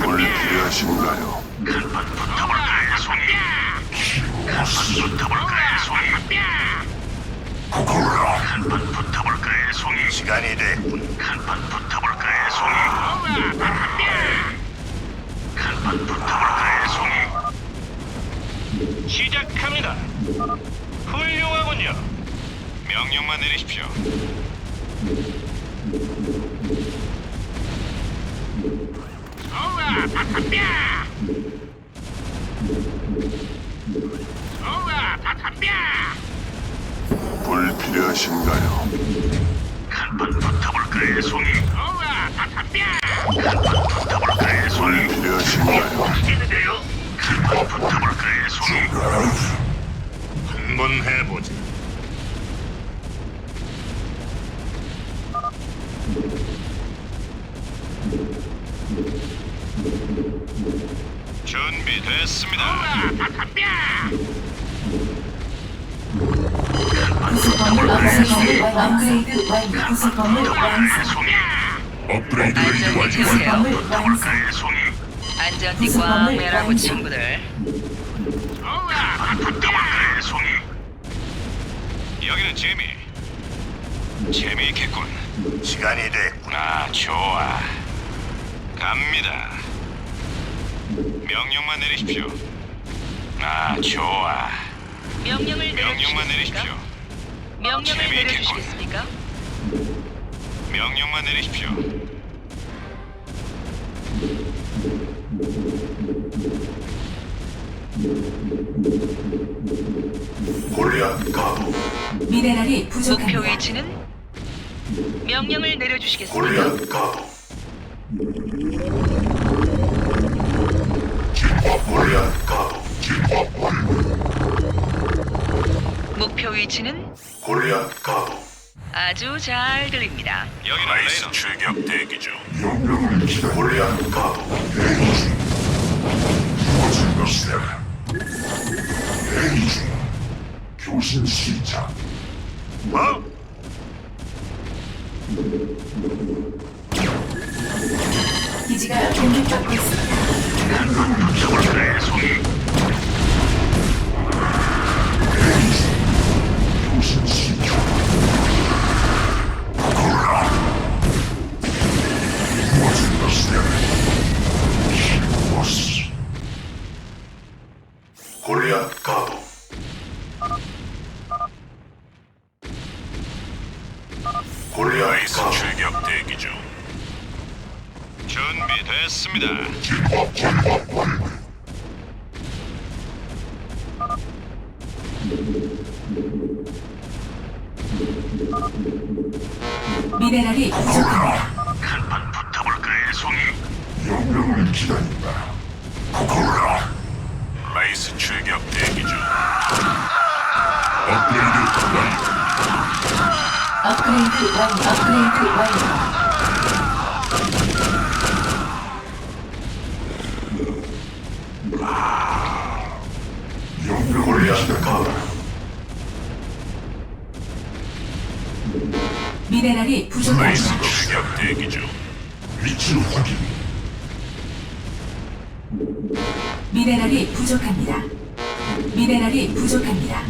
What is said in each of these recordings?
뭘 필요하신가요? 시간이 됐군. 한판 붙어볼까요, 송이? 한판 붙어볼까요, 송이? 시작합니다. 훌륭하군요. 명령만 내리십시오. 불필요하신가요? 송이? 송이? 불필요하신가요? 송이? 한번 해보지. 준비됐습니다. 구성범을 완성. 업그레이드 완료. 구성범을 완성. 송이? 안전히 계세요. 구성범을 완성. 붙어볼까요, 송이? 안전띠 꽝 매라고 친구들. 송이? 여기는 재미. 재미있겠군. 시간이 됐군. 아, 좋아. 갑니다. 명령만 내리십시오. 아, 좋아. 명령을 명령만 내려주시겠습니까? 내리십시오. 명령을 재미있겠군. 내려주시겠습니까? 명령만 내리십시오. 골리앗 가도 미네랄이 목표 부족합니다. 위치는 명령을 내려주시겠습니까? 골리앗 가도. 골리앗 가도. 목표 위치는 골리앗 가도. 아주 잘 들립니다. 여기는 레이너. 출격 대기 중 명령을 기다 골리앗 가도. 대기 중 무엇을 것이라 대기 중 교신 시작. 뭐? 기지가 공격받고 있습니다. 골리앗 가도 가도 출격 대기 중 준비됐습니다. 미네랄이 부족합니다. 간판 붙어볼까요, 송이? 명령을 기다린다. 코콜라. 라이스 출격 대기 중. 업그레이드 완료. 업그레이드 완료. 업그레이드 완료. 미네랄이 부족합니다. 출격 대기 중. 위치 확인. 미네랄이 부족합니다. 미네랄이 부족합니다.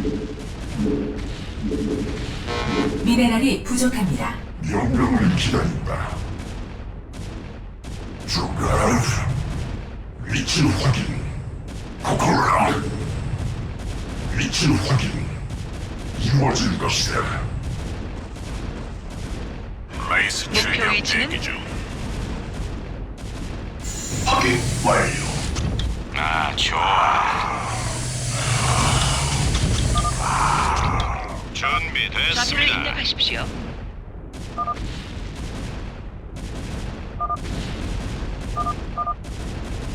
미네랄이 부족합니다. 명령을 기다린다. 주가 위치 확인. 코콜라. 위치 확인. 이루어질 것이다. 라이스 목표 위치는? 중. 확인 완료. 아, 좋아. 좌표를 준비됐습니다. 입력하십시오.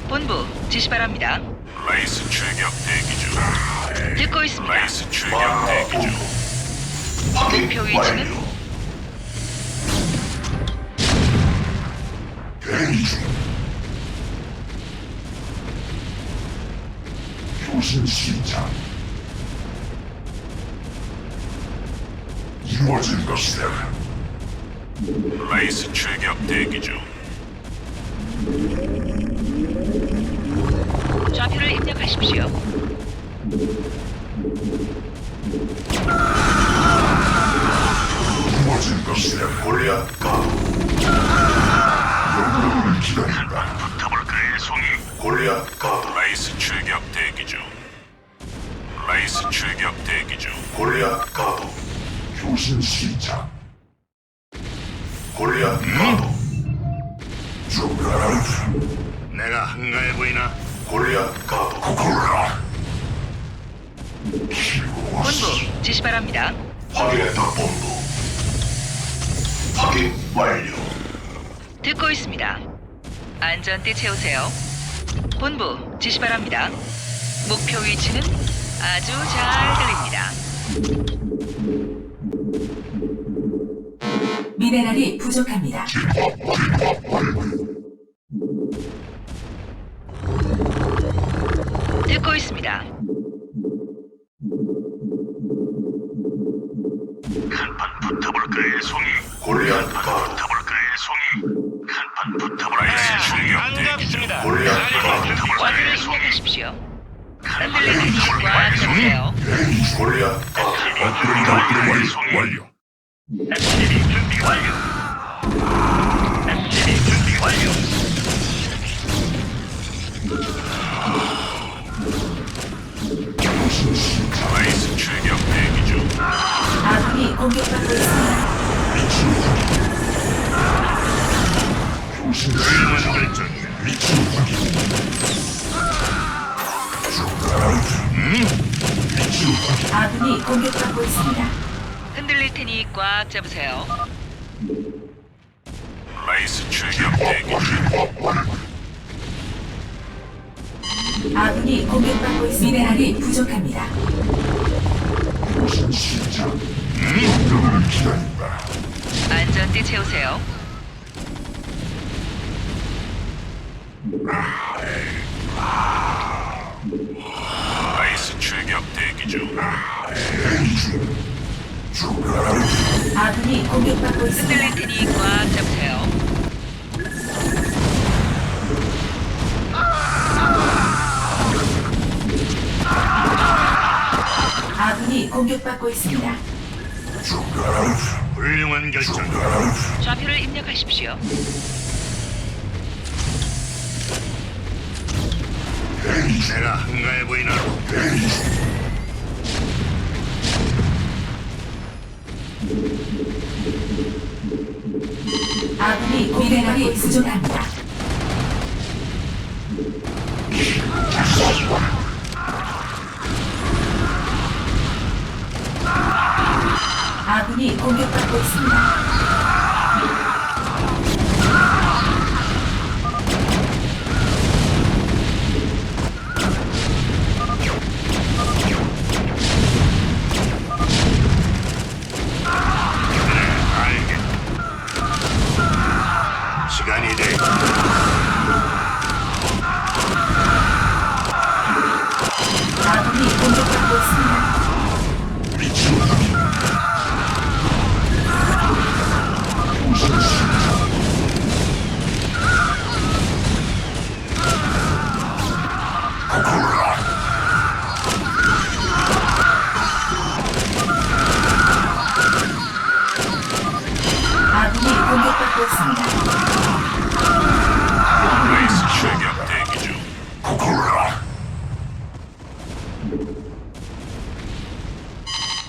본부 지시 바랍니다. 라이스 출격 대기 중. 듣고 있습니다. 라이스 출격 대기 중. 목표 위치는? 대기 중. 교신 시작. 이루어질 것이다. 라이스 출격 대기 중. 입력하십시오. 무너진 것이야 골리앗 가도 영웅을 기다린다 붙어볼까요, 송이? 골리앗 가도 라이스 출격 대기 중. 라이스 출격 대기 중. 골리앗 가 도 교신 시작 골리앗 가도 죽어라 내가 한가해 보이나? 골리앗 가도 고콜라 본부 지시 바랍니다. 확인했다 본부 확인 완료 듣고 있습니다. 안전띠 채우세요. 본부 지시 바랍니다. 목표 위치는 아주 잘 들립니다. 미네랄이 부족합니다. 듣고 있습니다. 한판 붙어볼까요, 송이? 골리앗 가도 붙어볼까요, 송이? 한판 붙어볼까요, 송이? 출격 대기 중. 골리앗 가도 좌표를 입력하십시오. 흔들리는 힘꽉 잡으세요. 골리앗 가도 업그레이드 완료. 흔들릴 테니 꽉 잡으세요. 라이스 출격 대기 중. 아군이 공격받고 있습니다. 미네랄이 부족합니다. 교신 시작 명령을 기다린다 안전띠 채우세요. 라이스 출격 대기 중. 아군이 공격받고 있습니다. 테니 꽉 잡으세요. 아군이 공격받고 있습니다. 훌륭한 결정. 좌표를 입력하십시오. 내가 한가해 보이나? 아군이 미네랄이 부족합니다. 아군이 공격받고 있습니다.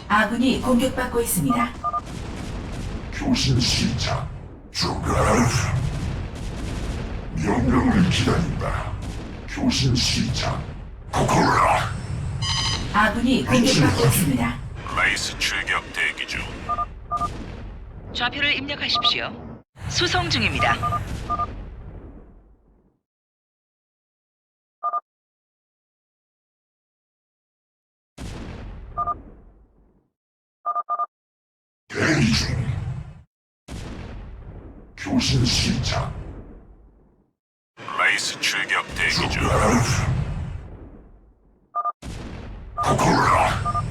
아군이 공격받고 있습니다. 교신 시작 죽어라 명령을 기다린다 교신 시작 고콜라 아군이 공격받고 있습니다. 라이스 출격 대기 중. 좌표를 입력하십시오. 수송 중입니다. 교신 시작 라이스 출격 대기 중. 고콜라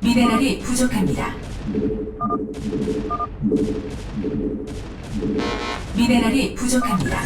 미네랄이 부족합니다. 미네랄이 부족합니다.